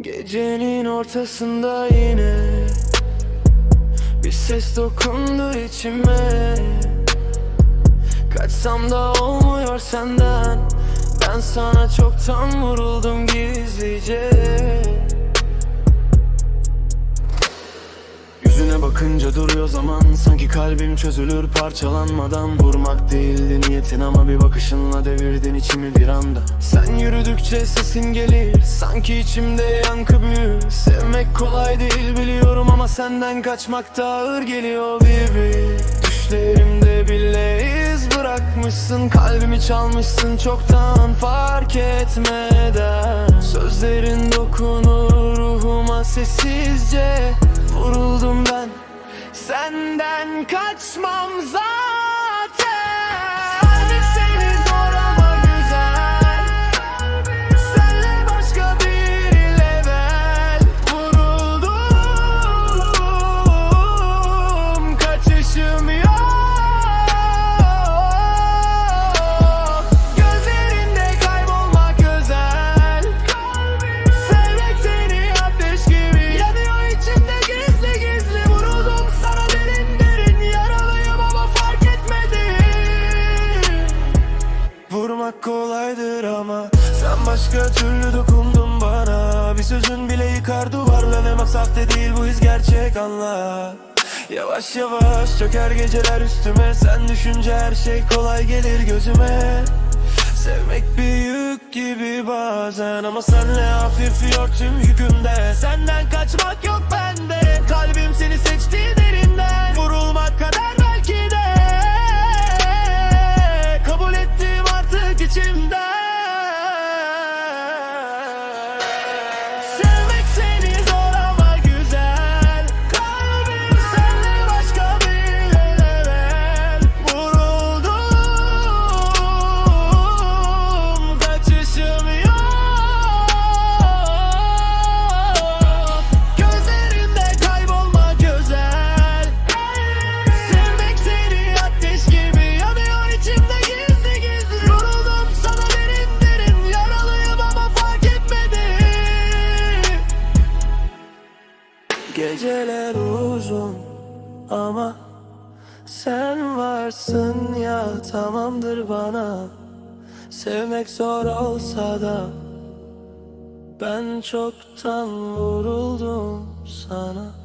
Gecenin ortasında yine Bir ses dokundu içime. Kaçsam da olmuyor senden. Ben sana çoktan vuruldum gizlice bakınca duruyor zaman. Sanki kalbim çözülür parçalanmadan. Vurmak değildi niyetin ama bir bakışınla devirdin içimi bir anda. Sen yürüdükçe sesin gelir. Sanki içimde yankı büyür. Sevmek kolay değil biliyorum ama senden kaçmak da ağır geliyor bir Düşlerimde bile iz bırakmışsın. Kalbimi çalmışsın çoktan fark etmeden. Sözlerin dokunur ruhuma sessizce kaçmam zaten başka türlü dokundun bana. Bir sözün bile yıkar duvarları Bak değil bu his gerçek anla Yavaş yavaş çöker geceler üstüme. Sen düşünce her şey kolay gelir gözüme. Sevmek bir yük gibi bazen. Ama senle hafifliyor tüm yükümde. Senden kaçmak yok bende. Kalbim seni seçti Geceler uzun ama sen varsın ya tamamdır bana. Sevmek zor olsa da ben çoktan vuruldum sana